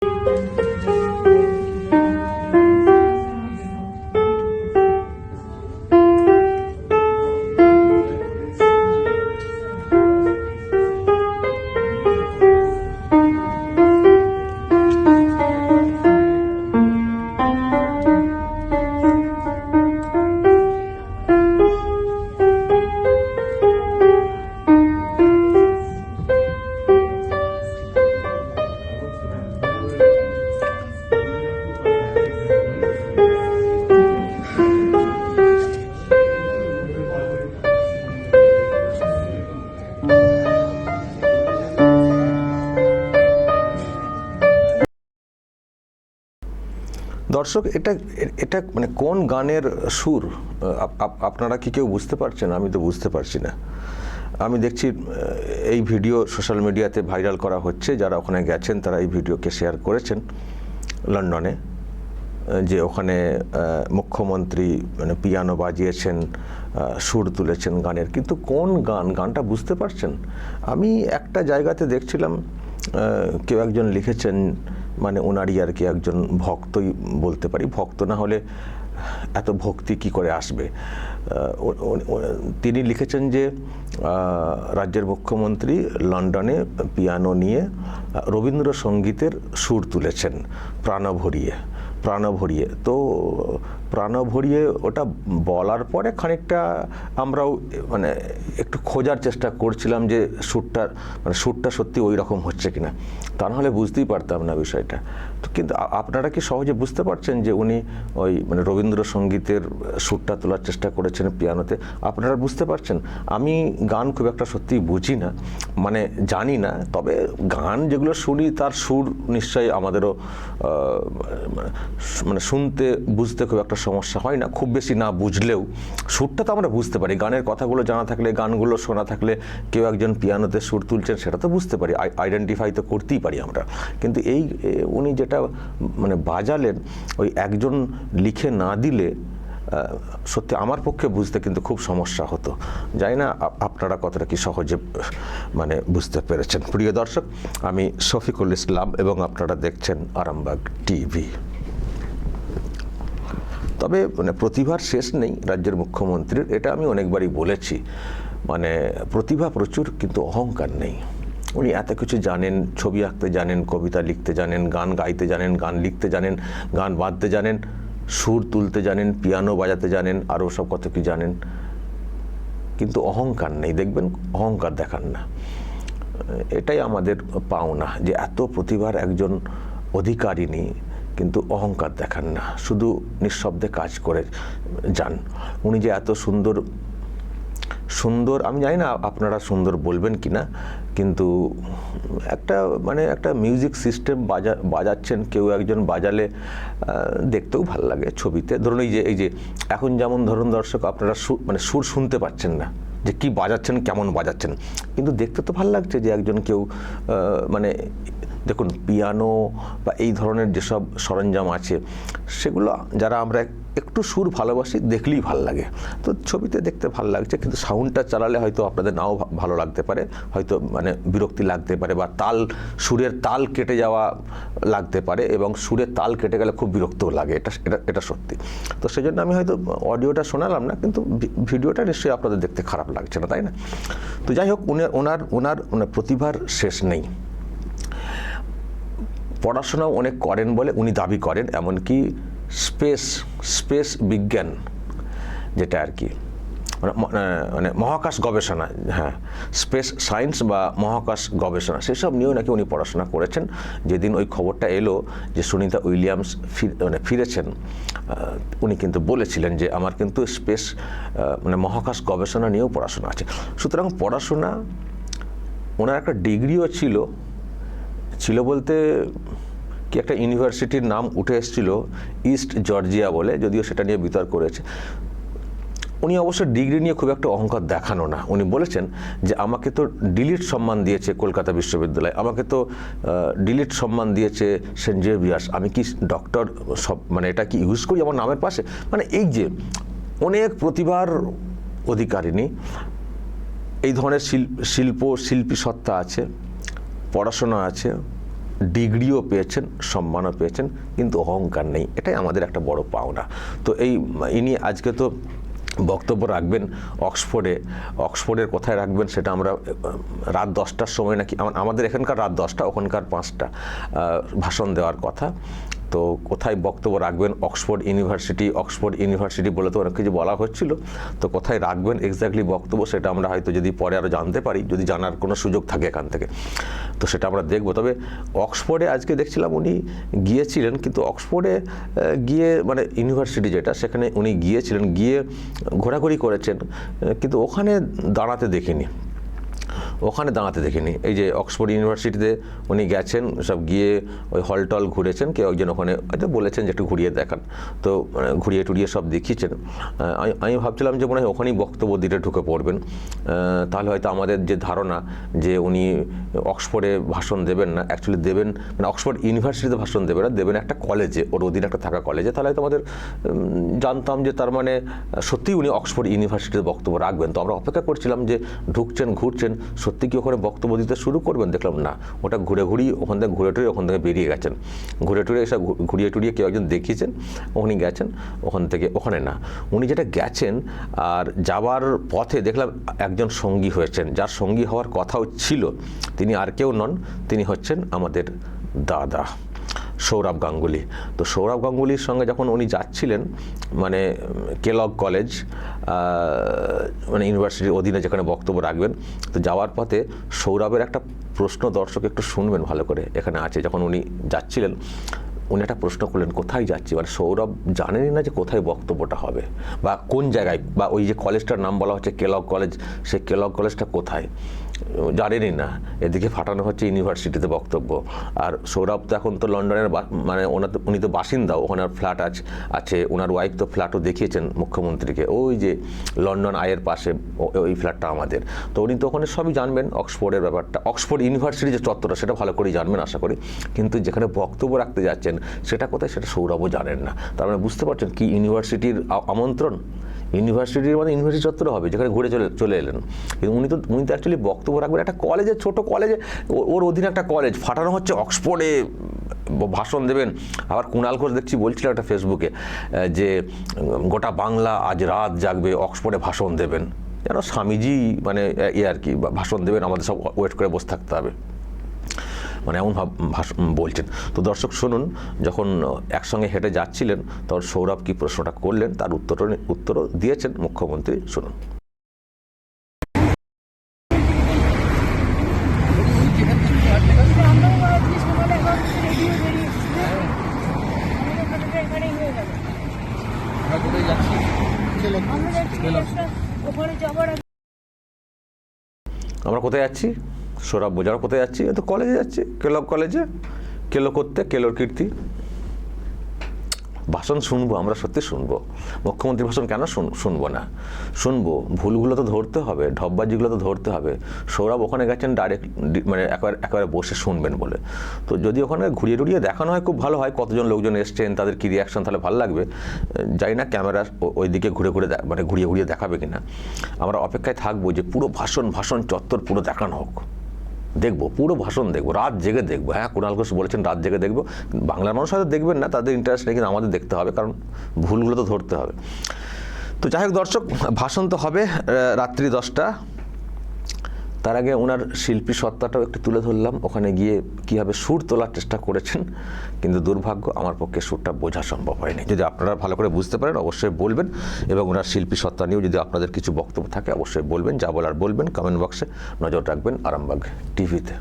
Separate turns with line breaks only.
thank you দর্শক, এটা এটা মানে কোন গানের সুর, আপ- আপ- আপনারা কি কেউ বুঝতে পারছেন? আমি তো বুঝতে পারছি না। আমি দেখছি এই ভিডিও সোশ্যাল মিডিয়াতে ভাইরাল করা হচ্ছে। যারা ওখানে গেছেন, তারা এই ভিডিওকে শেয়ার করেছেন লন্ডনে, যে ওখানে মুখ্যমন্ত্রী মানে পিয়ানো বাজিয়েছেন সুর তুলেছেন গানের। কিন্তু কোন গান, গানটা বুঝতে পারছেন? আমি একটা জায়গাতে দেখছিলাম কেউ একজন লিখেছেন মানে ওনারই আর কি একজন ভক্তই বলতে পারি। ভক্ত না হলে এত ভক্তি কি করে আসবে? তিনি লিখেছেন যে রাজ্যের মুখ্যমন্ত্রী লন্ডনে পিয়ানো নিয়ে রবীন্দ্রসঙ্গীতের সুর তুলেছেন প্রাণ ভরিয়ে প্রাণ ভরিয়ে তো প্রাণ ভরিয়ে ওটা বলার পরে খানিকটা আমরাও মানে একটু খোঁজার চেষ্টা করছিলাম যে সুরটা মানে সুরটা সত্যি ওই রকম হচ্ছে কিনা। তা নাহলে বুঝতেই পারতাম না বিষয়টা। তো কিন্তু আপনারা কি সহজে বুঝতে পারছেন যে উনি ওই মানে রবীন্দ্রসঙ্গীতের সুরটা তোলার চেষ্টা করেছেন পিয়ানোতে? আপনারা বুঝতে পারছেন? আমি গান খুব একটা সত্যি বুঝি না। মানে জানি না। তবে গান যেগুলো শুনি তার সুর নিশ্চয়ই আমাদেরও আহ, মানে শুনতে, বুঝতে খুব একটা সমস্যা হয় না। খুব বেশি না বুঝলেও সুরটা তো আমরা বুঝতে পারি। গানের কথাগুলো জানা থাকলে, গানগুলো শোনা থাকলে কেউ একজন পিয়ানোতে সুর তুলছেন, সেটা তো বুঝতে পারি। আইডেন্টিফাই তো করতেই পারি আমরা। কিন্তু এই উনি যেটা মানে বাজালেন, ওই একজন লিখে না দিলে সত্যি আমার পক্ষে বুঝতে কিন্তু খুব সমস্যা হতো। জানি না আপনারা কতটা কি সহজে মানে বুঝতে পেরেছেন। প্রিয় দর্শক, আমি শফিকুল ইসলাম এবং আপনারা দেখছেন আরামবাগ টিভি। তবে মানে প্রতিভার শেষ নেই রাজ্যের মুখ্যমন্ত্রীর, এটা আমি অনেকবারই বলেছি। মানে প্রতিভা প্রচুর, কিন্তু অহংকার নেই। উনি এত কিছু জানেন, ছবি আঁকতে জানেন, কবিতা লিখতে জানেন, গান গাইতে জানেন, গান লিখতে জানেন, গান বাঁধতে জানেন, সুর তুলতে জানেন, পিয়ানো বাজাতে জানেন, আরও সব কত কি জানেন। কিন্তু অহংকার নেই, দেখবেন অহংকার দেখান না। এটাই আমাদের পাওনা যে এত প্রতিভার একজন অধিকারিণী কিন্তু অহংকার দেখান না, শুধু নিঃশব্দে কাজ করে যান। উনি যে এত সুন্দর সুন্দর, আমি জানি না আপনারা সুন্দর বলবেন কি না, কিন্তু একটা মানে একটা মিউজিক সিস্টেম বাজা, বাজাচ্ছেন, কেউ একজন বাজালে দেখতেও ভালো লাগে ছবিতে। ধরুন এই যে এই যে, এখন যেমন ধরুন দর্শক, আপনারা সুর মানে সুর শুনতে পাচ্ছেন না, যে কি বাজাচ্ছেন, কেমন বাজাচ্ছেন, কিন্তু দেখতে তো ভালো লাগছে যে একজন কেউ মানে দেখুন, পিয়ানো বা এই ধরনের যেসব সরঞ্জাম আছে, সেগুলো যারা আমরা একটু সুর ভালোবাসি, দেখলেই ভালো লাগে। তো ছবিতে দেখতে ভালো লাগছে, কিন্তু সাউন্ডটা চালালে হয়তো আপনাদের নাও ভালো লাগতে পারে। হয়তো মানে বিরক্তি লাগতে পারে বা তাল, সুরের তাল কেটে যাওয়া লাগতে পারে এবং সুরের তাল কেটে গেলে খুব বিরক্তও লাগে, এটা এটা এটা সত্যি। তো সেই জন্য আমি হয়তো অডিওটা শোনালাম না, কিন্তু ভিডিওটা নিশ্চয়ই আপনাদের দেখতে খারাপ লাগছে না, তাই না? তো যাই হোক উনি ওনার ওনার প্রতিভার শেষ নেই। পড়াশোনাও অনেক করেন বলে উনি দাবি করেন, এমনকি স্পেস স্পেস বিজ্ঞান যেটা আর কি মানে মানে মহাকাশ গবেষণা হ্যাঁ স্পেস সায়েন্স বা মহাকাশ গবেষণা, সেসব নিয়েও নাকি উনি পড়াশোনা করেছেন। যেদিন ওই খবরটা এলো যে সুনিতা উইলিয়ামস মানে ফিরেছেন উনি কিন্তু বলেছিলেন যে আমার কিন্তু স্পেস মানে মহাকাশ গবেষণা নিয়েও পড়াশোনা আছে। সুতরাং পড়াশোনা, ওনার একটা ডিগ্রিও ছিল ছিল বলতে কি একটা ইউনিভার্সিটির নাম উঠে এসেছিল ইস্ট জর্জিয়া বলে, যদিও সেটা নিয়ে বিতর্ক করেছে উনি অবশ্য ডিগ্রি নিয়ে খুব একটা অহংকার দেখানো না। উনি বলেছেন যে, আমাকে তো ডিলিট সম্মান দিয়েছে কলকাতা বিশ্ববিদ্যালয়। আমাকে তো ডিলিট সম্মান দিয়েছে সেন্ট জেভিয়ার্স। আমি কি ডক্টর সব মানে এটা কি ইউজ করি আমার নামের পাশে? মানে এই যে অনেক প্রতিভার অধিকারিণী, এই ধরনের শিল- শিল্প, শিল্পী সত্তা আছে। পড়াশোনা আছে, ডিগ্রিও পেয়েছেন, সম্মানও পেয়েছেন, কিন্তু অহংকার নেই। এটাই আমাদের একটা বড় পাওনা। তো এই, ইনি আজকে তো বক্তব্য রাখবেন অক্সফোর্ডে। অক্সফোর্ডের কোথায় রাখবেন সেটা আমরা, রাত দশটার সময় নাকি আমাদের এখানকার রাত দশটা, ওখানকার পাঁচটা ভাষণ দেওয়ার কথা। তো কোথায় বক্তব্য রাখবেন? অক্সফোর্ড ইউনিভার্সিটি অক্সফোর্ড ইউনিভার্সিটি বলে তো অনেক কিছু বলা হচ্ছিল। তো কোথায় রাখবেন এক্স্যাক্টলি বক্তব্য সেটা আমরা হয়তো যদি পরে আরও জানতে পারি, যদি জানার কোনো সুযোগ থাকে এখান থেকে। তো সেটা আমরা দেখব। তবে অক্সফোর্ডে আজকে দেখছিলাম উনি গিয়েছিলেন, কিন্তু অক্সফোর্ডে গিয়ে মানে ইউনিভার্সিটি যেটা, সেখানে উনি গিয়েছিলেন, গিয়ে ঘোরাঘুরি করেছেন, কিন্তু ওখানে দাঁড়াতে দেখিনি। ওখানে দাঁড়াতে দেখিনি। এই যে অক্সফোর্ড ইউনিভার্সিটিতে উনি গেছেন, সব গিয়ে ওই হল টল ঘুরেছেন, কেউ একজন ওখানে হয়তো বলেছেন যে একটু ঘুরিয়ে দেখান। তো মানে ঘুরিয়ে টুরিয়ে সব দেখিয়েছেন। আমি আমি ভাবছিলাম যে মনে হয় ওখানেই বক্তব্য দিতে ঢুকে পড়বেন। তাহলে হয়তো আমাদের যে ধারণা যে উনি অক্সফোর্ডে ভাষণ দেবেন না অ্যাকচুয়ালি দেবেন মানে অক্সফোর্ড ইউনিভার্সিটিতে ভাষণ দেবেন না, দেবেন একটা কলেজে ওর অধীনে একটা থাকা কলেজে তাহলে হয়তো আমাদের জানতাম যে তার মানে সত্যিই উনি অক্সফোর্ড ইউনিভার্সিটিতে বক্তব্য রাখবেন। তো আমরা অপেক্ষা করছিলাম যে ঢুকছেন, ঘুরছেন সত্যি কি ওখানে বক্তব্য দিতে শুরু করবেন? দেখলাম না। ওটা ঘুরে ঘুরি, ওখান থেকে ঘুরে টুরে ওখান থেকে বেরিয়ে গেছেন। ঘুরে টুরে এসে ঘুরিয়ে টুরিয়ে কেউ একজন দেখিয়েছেন, উনি গেছেন, ওখান থেকে, ওখানে না। উনি যেটা গেছেন, আর যাওয়ার পথে দেখলাম একজন সঙ্গী হয়েছেন, যার সঙ্গী হওয়ার কথাও ছিল। তিনি আর কেউ নন, তিনি হচ্ছেন আমাদের দাদা, সৌরভ গাঙ্গুলি। তো সৌরভ গাঙ্গুলির সঙ্গে যখন উনি যাচ্ছিলেন মানে কেলগ কলেজ মানে ইউনিভার্সিটির অধীনে যেখানে বক্তব্য রাখবেন, তো যাওয়ার পথে সৌরভের একটা প্রশ্ন দর্শক একটু শুনবেন ভালো করে এখানে আছে। যখন উনি যাচ্ছিলেন উনি একটা প্রশ্ন করলেন, কোথায় যাচ্ছি? মানে সৌরভ জানেনই না যে কোথায় বক্তব্যটা হবে বা কোন জায়গায় বা ওই যে কলেজটার নাম বলা হচ্ছে কেলগ কলেজ সেই কেলক কলেজটা কোথায়? জানেনই না। এদিকে ফাটানো হচ্ছে ইউনিভার্সিটিতে বক্তব্য। আর সৌরভ তো এখন তো লন্ডনের মানে ওনার তো- উনি তো বাসিন্দা ওনার ফ্ল্যাট আছে আছে। ওনার ওয়াইফ তো ফ্ল্যাটও দেখিয়েছেন মুখ্যমন্ত্রীকে। ওই যে লন্ডন আয়ের পাশে ওই ফ্ল্যাটটা আমাদের। তো উনি তো ওখানে সবই জানবেন, অক্সফোর্ডের ব্যাপারটা। অক্সফোর্ড ইউনিভার্সিটি যে চত্বরটা, সেটা ভালো করেই জানবেন, আশা করি। কিন্তু যেখানে বক্তব্য রাখতে যাচ্ছেন সেটা কোথায় সেটা সৌরভও জানেন না। তার মানে বুঝতে পারছেন কি ইউনিভার্সিটির আমন্ত্রণ? ইউনিভার্সিটির মানে ইউনিভার্সিটি চত্বর হবে, যেখানে ঘুরে চলে চলে এলেন। কিন্তু উনি তো উনি তো অ্যাকচুয়ালি বক্তব্য রাখবেন, একটা কলেজে ছোট কলেজে ওর অধীনে একটা কলেজ ফাটানো হচ্ছে অক্সফোর্ডে ভাষণ দেবেন। আবার কুণাল ঘোষ দেখছি বলছিল একটা ফেসবুকে যে গোটা বাংলা আজ রাত জাগবে, অক্সফোর্ডে ভাষণ দেবেন। যেন স্বামীজি মানে এ আর কি ভাষণ দেবেন, আমাদের সব ওয়েট করে বসে থাকতে হবে। মানে এমন ভাব বলছেন। তো দর্শক, শুনুন, যখন একসঙ্গে হেঁটে যাচ্ছিলেন, তখন সৌরভ কি প্রশ্নটা করলেন? তার উত্তর উত্তরও দিয়েছেন মুখ্যমন্ত্রী, শুনুন।
আমরা
কোথায় যাচ্ছি? সৌরভ বোঝার কোথায় যাচ্ছি তো কলেজে যাচ্ছি কেলক কলেজে কেলো করতে কেলোর কীর্তি। ভাষণ শুনব, আমরা সত্যি শুনব। মুখ্যমন্ত্রীর ভাষণ কেন শুন- শুনব না? শুনব, ভুলগুলো তো ধরতে হবে ঢপবাজিগুলো তো ধরতে হবে। সৌরভ ওখানে গেছেন ডাইরেক্ট মানে একবার, একেবারে বসে শুনবেন বলে। তো যদি ওখানে ঘুরিয়ে টুরিয়ে দেখানো হয়, খুব ভালো হয়, কতজন লোকজন এসছেন, তাদের কি রিয়াকশন তাহলে ভালো লাগবে? যাই না ক্যামেরা ওই দিকে ঘুরে ঘুরে মানে ঘুরিয়ে ঘুরিয়ে দেখাবে কিনা। আমরা অপেক্ষায় থাকব যে পুরো ভাষণ ভাষণ চত্বর পুরো দেখানো হোক। দেখব, পুরো ভাষণ দেখব, রাত জেগে দেখব। হ্যাঁ কুণাল ঘোষ বলেছেন রাত জেগে দেখব। বাংলার মানুষ হয়তো দেখবেন না, তাদের ইন্টারেস্ট নেই, কিন্তু আমাদের দেখতে হবে, কারণ ভুলগুলো তো ধরতে হবে। তো যাই হোক দর্শক, ভাষণ তো হবে রাত্রি দশটা। তার আগে ওনার শিল্পী সত্তাটাও একটু তুলে ধরলাম। ওখানে গিয়ে কীভাবে সুর তোলার চেষ্টা করেছেন, কিন্তু দুর্ভাগ্য আমার পক্ষে সুরটা বোঝা সম্ভব হয়নি। যদি আপনারা ভালো করে বুঝতে পারেন, অবশ্যই বলবেন এবং ওনার শিল্পী সত্তা নিয়েও যদি আপনাদের কিছু বক্তব্য থাকে, অবশ্যই বলবেন। যা বলার বলবেন কমেন্ট বক্সে নজর রাখবেন আরামবাগ টিভিতে